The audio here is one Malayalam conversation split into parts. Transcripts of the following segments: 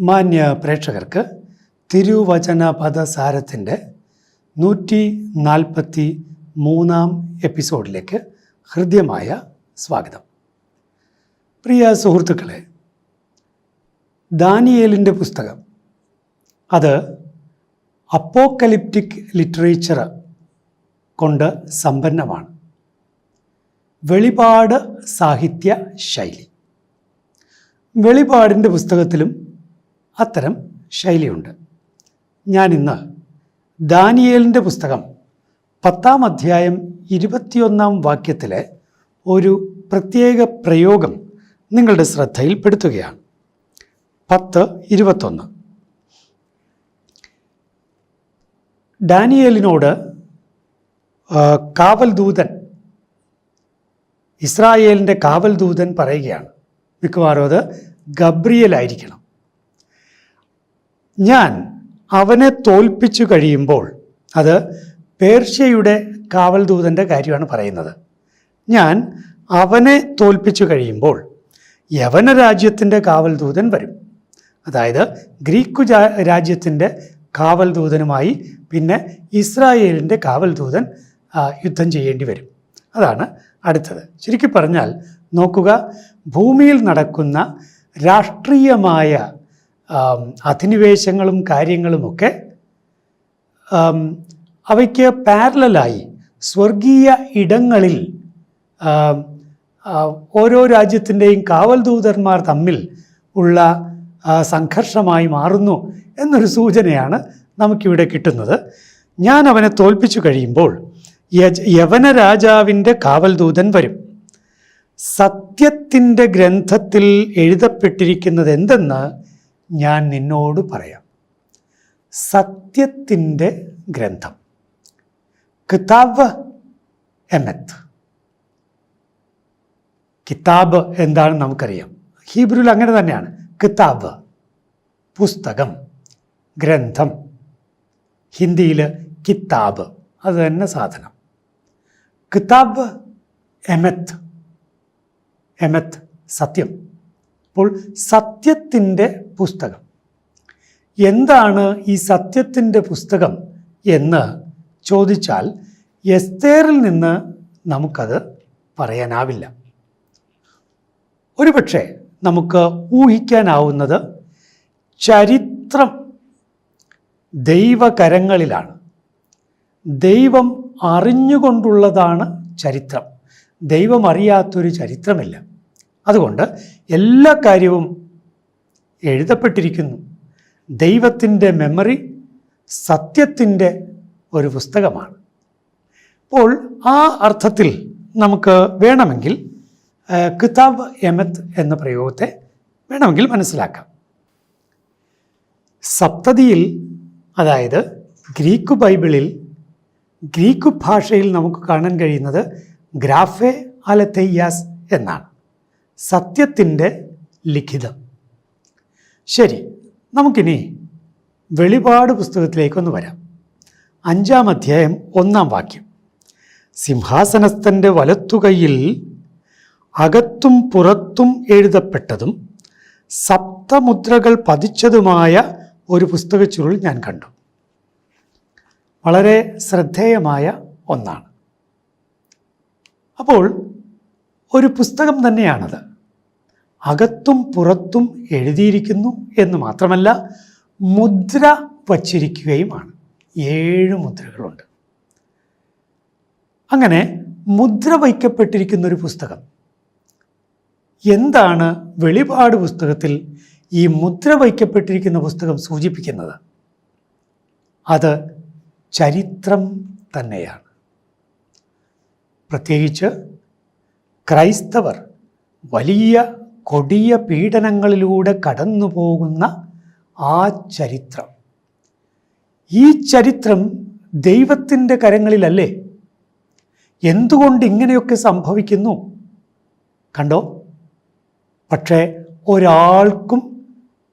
മാന്യ പ്രേക്ഷകർക്ക് തിരുവചന പദസാരത്തിന്റെ നൂറ്റി നാൽപ്പത്തി മൂന്നാം എപ്പിസോഡിലേക്ക് ഹൃദ്യമായ സ്വാഗതം. പ്രിയ സുഹൃത്തുക്കളെ ദാനിയേലിന്റെ പുസ്തകം അത് അപ്പോക്കലിപ്റ്റിക് ലിറ്ററേച്ചർ കൊണ്ട് സമ്പന്നമാണ്. വെളിപാട് സാഹിത്യ ശൈലി. വെളിപാടിന്റെ പുസ്തകത്തിലും അത്തരം ശൈലിയുണ്ട്. ഞാനിന്ന് ദാനിയേലിന്റെ പുസ്തകം പത്താം അധ്യായം ഇരുപത്തിയൊന്നാം വാക്യത്തിലെ ഒരു പ്രത്യേക പ്രയോഗം നിങ്ങളുടെ ശ്രദ്ധയിൽപ്പെടുത്തുകയാണ്. പത്ത് ഇരുപത്തൊന്ന്. ഡാനിയേലിനോട് കാവൽ ദൂതൻ ഇസ്രായേലിന്റെ കാവൽ ദൂതൻ പറയുകയാണ്. മിക്കവാറും അത് ഗബ്രിയലായിരിക്കണം. ഞാൻ അവനെ തോൽപ്പിച്ചു കഴിയുമ്പോൾ അത് പേർഷ്യയുടെ കാവൽ ദൂതന്റെ കാര്യമാണ് പറയുന്നത്. ഞാൻ അവനെ തോൽപ്പിച്ചു കഴിയുമ്പോൾ യവന രാജ്യത്തിന്റെ കാവൽദൂതൻ വരും. അതായത് ഗ്രീക്കു രാജ്യത്തിന്റെ കാവൽ ദൂതനുമായി പിന്നെ ഇസ്രായേലിന്റെ കാവൽദൂതൻ യുദ്ധം ചെയ്യേണ്ടി വരും. അതാണ് അടുത്തത്. ചുരുക്കി പറഞ്ഞാൽ നോക്കുക ഭൂമിയിൽ നടക്കുന്ന രാഷ്ട്രീയമായ അധിനിവേശങ്ങളും കാര്യങ്ങളുമൊക്കെ അവയ്ക്ക് പാരലായി സ്വർഗീയ ഇടങ്ങളിൽ ഓരോ രാജ്യത്തിന്റെയും കാവൽ ദൂതന്മാർ തമ്മിൽ ഉള്ള സംഘർഷമായി മാറുന്നു എന്നൊരു സൂചനയാണ് നമുക്കിവിടെ കിട്ടുന്നത്. ഞാൻ അവനെ തോൽപ്പിച്ചു കഴിയുമ്പോൾ യവന രാജാവിന്റെ കാവൽ ദൂതൻ വരും. സത്യത്തിന്റെ ഗ്രന്ഥത്തിൽ എഴുതപ്പെട്ടിരിക്കുന്നത് എന്തെന്ന് ഞാൻ നിന്നോട് പറയാം. സത്യത്തിന്റെ ഗ്രന്ഥം. കിതാബ് എമത്ത്. കിതാബ് എന്താണെന്ന് നമുക്കറിയാം. ഹീബ്രുവിൽ അങ്ങനെ തന്നെയാണ്. കിതാബ് പുസ്തകം ഗ്രന്ഥം ഹിന്ദിയിൽ കിതാബ് അത് തന്നെ സാധനം. കിതാബ് എമത്ത്. എമത്ത് സത്യം. അപ്പോൾ സത്യത്തിന്റെ പുസ്തകം. എന്താണ് ഈ സത്യത്തിന്റെ പുസ്തകം എന്ന് ചോദിച്ചാൽ എസ്തേറിൽ നിന്ന് നമുക്കത് പറയാനാവില്ല. ഒരുപക്ഷെ നമുക്ക് ഊഹിക്കാനാവുന്നത് ചരിത്രം ദൈവകരങ്ങളിലാണ്. ദൈവം അറിഞ്ഞുകൊണ്ടുള്ളതാണ് ചരിത്രം. ദൈവമറിയാത്തൊരു ചരിത്രമില്ല. അതുകൊണ്ട് എല്ലാ കാര്യവും എഴുതപ്പെട്ടിരിക്കുന്നു. ദൈവത്തിന്റെ മെമ്മറി സത്യത്തിന്റെ ഒരു പുസ്തകമാണ്. അപ്പോൾ ആ അർത്ഥത്തിൽ നമുക്ക് വേണമെങ്കിൽ കിതാബ് എമത്ത് എന്ന പ്രയോഗത്തെ വേണമെങ്കിൽ മനസ്സിലാക്കാം. സപ്തതിയിൽ അതായത് ഗ്രീക്ക് ബൈബിളിൽ ഗ്രീക്ക് ഭാഷയിൽ നമുക്ക് കാണാൻ കഴിയുന്നത് ഗ്രാഫെ അലത്തയ്യാസ് എന്നാണ്. സത്യത്തിന്റെ ലിഖിതം. ശരി നമുക്കിനി വെളിപാട് പുസ്തകത്തിലേക്കൊന്ന് വരാം. അഞ്ചാം അധ്യായം ഒന്നാം വാക്യം. സിംഹാസനസ്ഥന്റെ വലത്തുകൈയിൽ അകത്തും പുറത്തും എഴുതപ്പെട്ടതും സപ്തമുദ്രകൾ പതിച്ചതുമായ ഒരു പുസ്തക ചുരുൾ ഞാൻ കണ്ടു. വളരെ ശ്രദ്ധേയമായ ഒന്നാണ്. അപ്പോൾ ഒരു പുസ്തകം തന്നെയാണത്. അകത്തും പുറത്തും എഴുതിയിരിക്കുന്നു എന്ന് മാത്രമല്ല മുദ്ര വച്ചിരിക്കുകയുമാണ്. ഏഴ് മുദ്രകളുണ്ട്. അങ്ങനെ മുദ്ര വയ്ക്കപ്പെട്ടിരിക്കുന്ന ഒരു പുസ്തകം. എന്താണ് വെളിപാട് പുസ്തകത്തിൽ ഈ മുദ്ര വയ്ക്കപ്പെട്ടിരിക്കുന്ന പുസ്തകം സൂചിപ്പിക്കുന്നത്? അത് ചരിത്രം തന്നെയാണ്. പ്രത്യേകിച്ച് ക്രൈസ്തവർ വലിയ കൊടിയ പീഡനങ്ങളിലൂടെ കടന്നു പോകുന്ന ആ ചരിത്രം. ഈ ചരിത്രം ദൈവത്തിന്റെ കരങ്ങളിലല്ലേ? എന്തുകൊണ്ട് ഇങ്ങനെയൊക്കെ സംഭവിക്കുന്നു? കണ്ടോ? പക്ഷേ ഒരാൾക്കും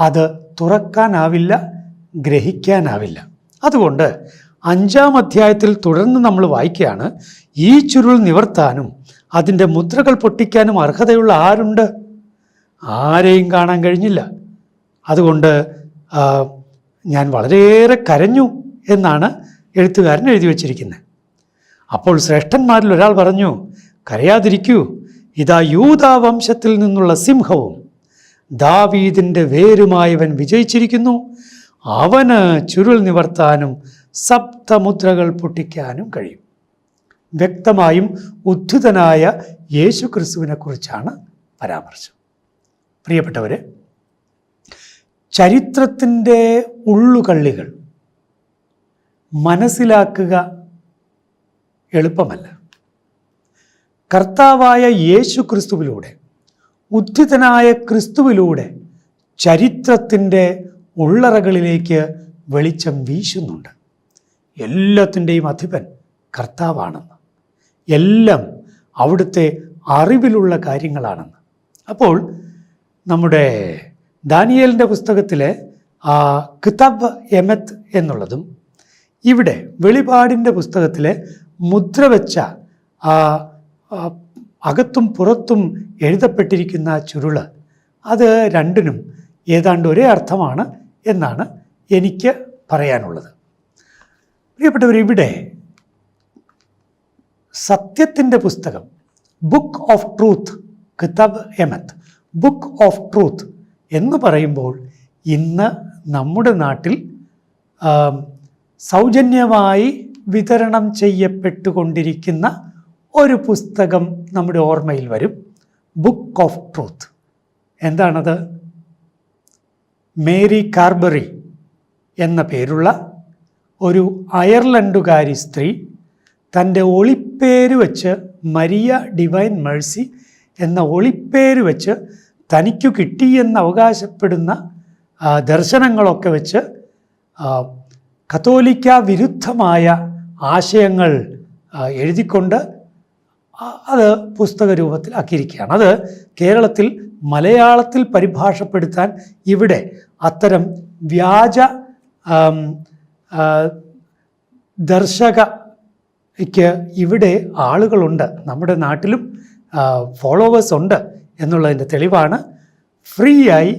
അത് തുറക്കാനാവില്ല ഗ്രഹിക്കാനാവില്ല. അതുകൊണ്ട് അഞ്ചാം അധ്യായത്തിൽ തുടർന്ന് നമ്മൾ വായിക്കുകയാണ് ഈ ചുരുൾ നിവർത്താനും അതിന്റെ മുദ്രകൾ പൊട്ടിക്കാനും അർഹതയുള്ള ആരുണ്ട്? ആരെയും കാണാൻ കഴിഞ്ഞില്ല. അതുകൊണ്ട് ഞാൻ വളരെയേറെ കരഞ്ഞു എന്നാണ് എഴുത്തുകാരൻ എഴുതി വച്ചിരിക്കുന്നത്. അപ്പോൾ ശ്രേഷ്ഠന്മാരിൽ ഒരാൾ പറഞ്ഞു കരയാതിരിക്കൂ ഇതാ യൂതാ വംശത്തിൽ നിന്നുള്ള സിംഹവും. ദാവീദിന്റെ വേരുമായവൻ വിജയിച്ചിരിക്കുന്നു. അവന് ചുരുൾ നിവർത്താനും സപ്തമുദ്രകൾ പൊട്ടിക്കാനും കഴിയും. വ്യക്തമായും ഉദ്ധിതനായ യേശു ക്രിസ്തുവിനെ കുറിച്ചാണ് പരാമർശം. പ്രിയപ്പെട്ടവരെ ചരിത്രത്തിന്റെ ഉള്ളുകള്ളികൾ മനസ്സിലാക്കുക എളുപ്പമല്ല. കർത്താവായ യേശു ക്രിസ്തുവിലൂടെ ഉദ്ധിതനായ ക്രിസ്തുവിലൂടെ ചരിത്രത്തിന്റെ ഉള്ളറകളിലേക്ക് വെളിച്ചം വീശുന്നുണ്ട്. എല്ലാത്തിന്റെയും അധിപൻ കർത്താവാണെന്ന്. എല്ലാം അവിടുത്തെ അറിവിലുള്ള കാര്യങ്ങളാണെന്ന്. അപ്പോൾ നമ്മുടെ ദാനിയേലിന്റെ പുസ്തകത്തിലെ ആ, കിതാബ് എമത്ത് എന്നുള്ളതും ഇവിടെ വെളിപാടിന്റെ പുസ്തകത്തിലെ മുദ്ര വെച്ച ആ, അകത്തും പുറത്തും എഴുതപ്പെട്ടിരിക്കുന്ന ചുരുൾ അത് രണ്ടിനും ഏതാണ്ട് ഒരേ അർത്ഥമാണ് എന്നാണ് എനിക്ക് പറയാനുള്ളത്. പ്രിയപ്പെട്ടവർ ഇവിടെ സത്യത്തിന്റെ പുസ്തകം ബുക്ക് ഓഫ് ട്രൂത്ത് കിതാബ് എമത്ത്. ബുക്ക് ഓഫ് ട്രൂത്ത് എന്ന് പറയുമ്പോൾ ഇന്ന് നമ്മുടെ നാട്ടിൽ സൗജന്യമായി വിതരണം ചെയ്യപ്പെട്ടുകൊണ്ടിരിക്കുന്ന ഒരു പുസ്തകം നമ്മുടെ ഓർമ്മയിൽ വരും. ബുക്ക് ഓഫ് ട്രൂത്ത് എന്താണത്? മേരി കാർബറി എന്ന പേരുള്ള ഒരു അയർലൻഡുകാരി സ്ത്രീ തന്റെ ഒളിപ്പേര് വെച്ച് മരിയ ഡിവൈൻ മേഴ്സി എന്ന ഒളിപ്പേര് വെച്ച് തനിക്കു കിട്ടിയെന്ന് അവകാശപ്പെടുന്ന ദർശനങ്ങളൊക്കെ വെച്ച് കത്തോലിക്ക വിരുദ്ധമായ ആശയങ്ങൾ എഴുതിക്കൊണ്ട് അത് പുസ്തക രൂപത്തിലാക്കിയിരിക്കുകയാണ് അത് കേരളത്തിൽ മലയാളത്തിൽ പരിഭാഷപ്പെടുത്താൻ ഇവിടെ അത്തരം വ്യാജ ആം, ദർശകയ്ക്ക് ഇവിടെ ആളുകളുണ്ട്. നമ്മുടെ നാട്ടിലും ഫോളോവേഴ്സ് ഉണ്ട് എന്നുള്ളതിന്റെ തെളിവാണ് ഫ്രീ ആയി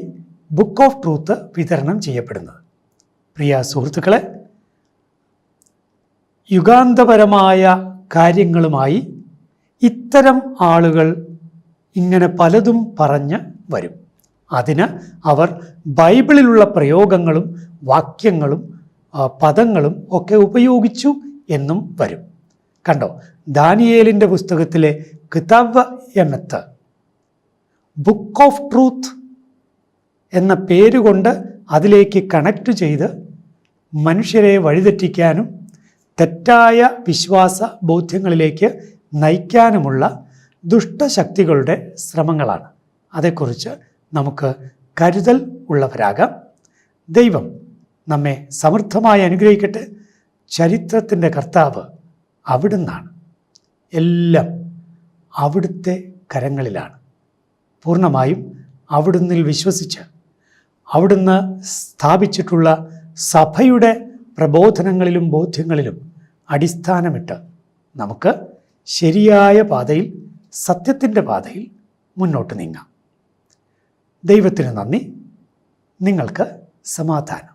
ബുക്ക് ഓഫ് ട്രൂത്ത് വിതരണം ചെയ്യപ്പെടുന്നത്. പ്രിയ സുഹൃത്തുക്കളെ യുഗാന്തപരമായ കാര്യങ്ങളുമായി ഇത്തരം ആളുകൾ ഇങ്ങനെ പലതും പറഞ്ഞ് വരും. അതിന് അവർ ബൈബിളിലുള്ള പ്രയോഗങ്ങളും വാക്യങ്ങളും പദങ്ങളും ഒക്കെ ഉപയോഗിച്ചു എന്നും വരും. കണ്ടോ? ദാനിയേലിന്റെ പുസ്തകത്തിലെ കിതാബ് എമത്ത് ബുക്ക് ഓഫ് ട്രൂത്ത് എന്ന പേരുകൊണ്ട് അതിലേക്ക് കണക്റ്റ് ചെയ്ത് മനുഷ്യരെ വഴിതെറ്റിക്കാനും തെറ്റായ വിശ്വാസ ബോധ്യങ്ങളിലേക്ക് നയിക്കാനുമുള്ള ദുഷ്ടശക്തികളുടെ ശ്രമങ്ങളാണ്. അതേക്കുറിച്ച് നമുക്ക് കരുതൽ ഉള്ളവരാകാം. ദൈവം നമ്മെ സമൃദ്ധമായി അനുഗ്രഹിക്കട്ടെ. ചരിത്രത്തിന്റെ കർത്താവ് അവിടുന്നാണ്. എല്ലാം അവിടുത്തെ കരങ്ങളിലാണ്. പൂർണമായും അവിടുന്നിൽ വിശ്വസിച്ച് അവിടുന്ന് സ്ഥാപിച്ചിട്ടുള്ള സഭയുടെ പ്രബോധനങ്ങളിലും ബോധ്യങ്ങളിലും അടിസ്ഥാനമിട്ട് നമുക്ക് ശരിയായ പാതയിൽ സത്യത്തിന്റെ പാതയിൽ മുന്നോട്ട് നീങ്ങാം. ദൈവത്തിന് നന്ദി. നിങ്ങൾക്ക് സമാധാനം.